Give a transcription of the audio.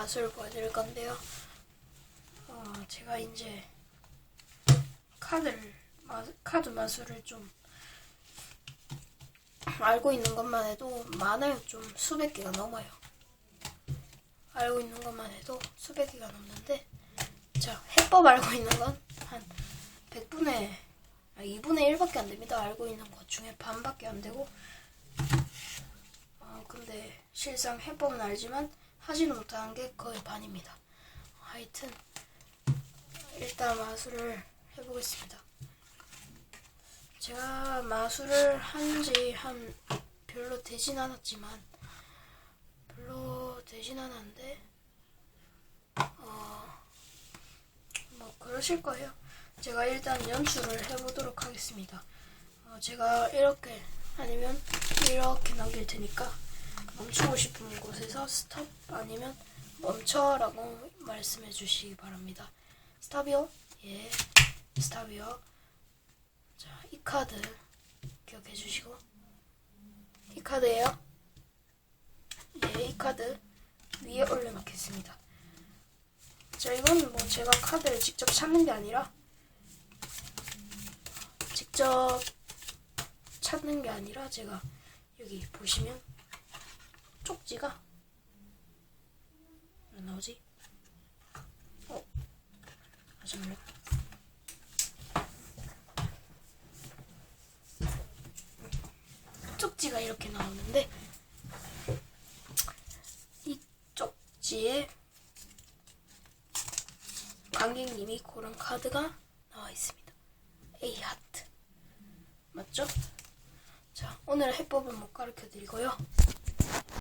마술을 보여드릴 건데요. 어, 제가 이제 카드를 마, 카드 마술을 좀 알고 있는 것만 해도 많아요. 좀 수백 개가 넘어요. 알고 있는 것만 해도 수백 개가 넘는데 자 해법 알고 있는 건 한 100분의 아, 2분의 1밖에 안 됩니다. 알고 있는 것 중에 반밖에 안 되고 어, 근데 실상 해법은 알지만 하지는 못하는 게 거의 반입니다. 하여튼 일단 마술을 해보겠습니다. 제가 마술을 한지한 별로 되진 않았지만 별로 되진 않았는데 어, 뭐 그러실 거예요. 제가 일단 연출을 해보도록 하겠습니다. 어, 제가 이렇게 아니면 이렇게 남길 테니까 멈추고 싶은 곳에서 스톱 아니면 멈춰라고 말씀해 주시기 바랍니다. 스탑이요? 예, 스탑이요. 자, 이 카드 기억해 주시고 이 카드예요. 예, 이 카드 위에 올려놓겠습니다. 자, 이건 뭐 제가 카드를 직접 찾는 게 아니라 직접 찾는 게 아니라 제가 여기 보시면 쪽지가 왜 나오지? 어? 아, 잠깐만요. 쪽지가 이렇게 나오는데 이 쪽지에 관객님이 고른 카드가 나와 있습니다. A 하트 맞죠? 자 오늘 해법은 못 가르쳐 드리고요.